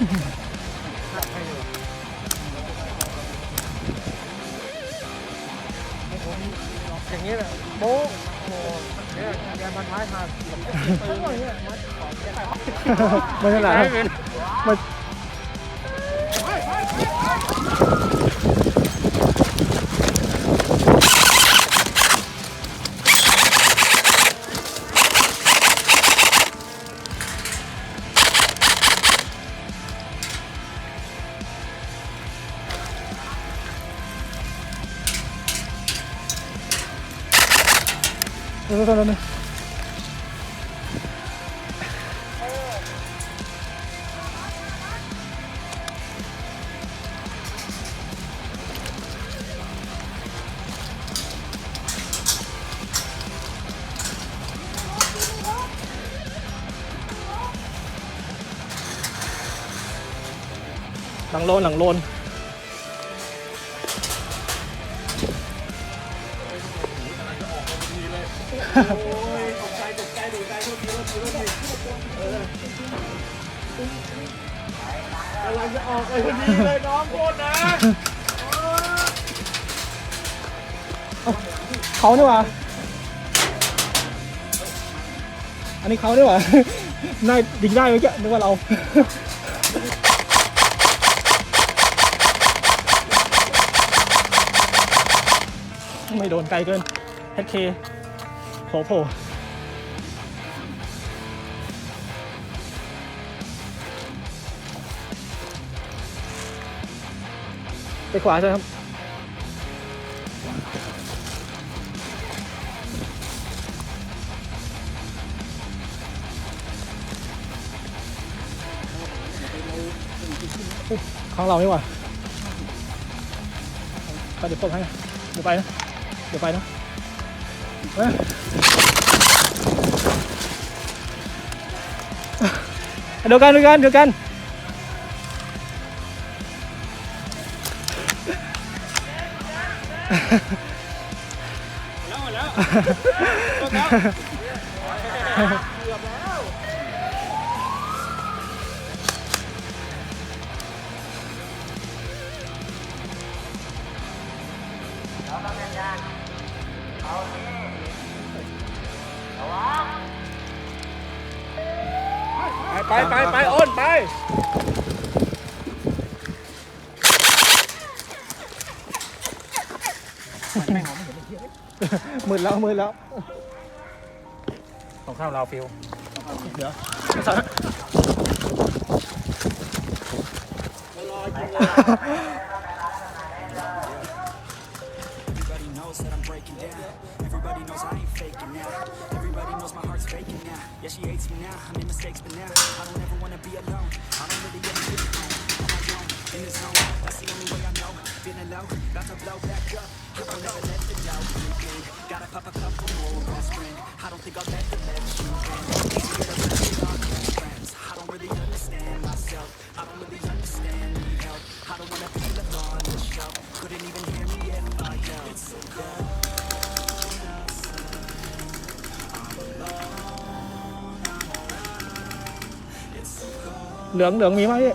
อย่างนี้แหละโบ๊ะโอ้เนี่ยแกมันไม้าท้งหมดเนี่ยมันขอแกไปไม่ใช่หรมันดูดูดูดูหลังโลนหลังโลนกำลังจะออกไปพนนี้เลยน้องโคตรนะเขาเนี่หว่าอันนี้เขาเนี่หว่านายดิงได้เมื่อกี้นึกว่าเราไม่โดนไกลเกิน 8K โผล่ไปขวาใช่ครับ ข้างเราไม่ไหวไปเดี๋ยวปลดให้เดี๋ยวไปนะ เดี๋ยวไปนะ được ăn được ăn được ăn Hãy subscribe cho kênh Ghiền Mì Gõ Để không bỏ lỡ những video hấp dẫn ไปไปไปอ้นไป หมืดแล้วมืดแล้วของข้ามเราฟิวเดี๋ยว Yeah, she hates me now. I made mistakes, but now I don't ever wanna be alone. I don't really ever feel I'm alone in the zone. That's the only way I know. Feeling low, about to blow back up. I will never let the doubt creep in. Gotta pop a couple more aspirin. I don't think I'll let the เหลืองเหลืองมีไหมพี่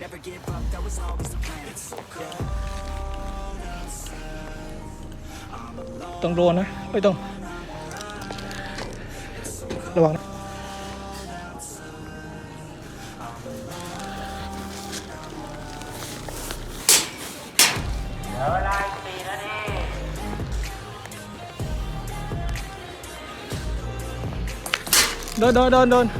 Never give up, that was always the plan. It's so cold outside. I'm alone. ต้องโดนนะไม่ต้อง ระวังนะเดินเดินเดินเดิน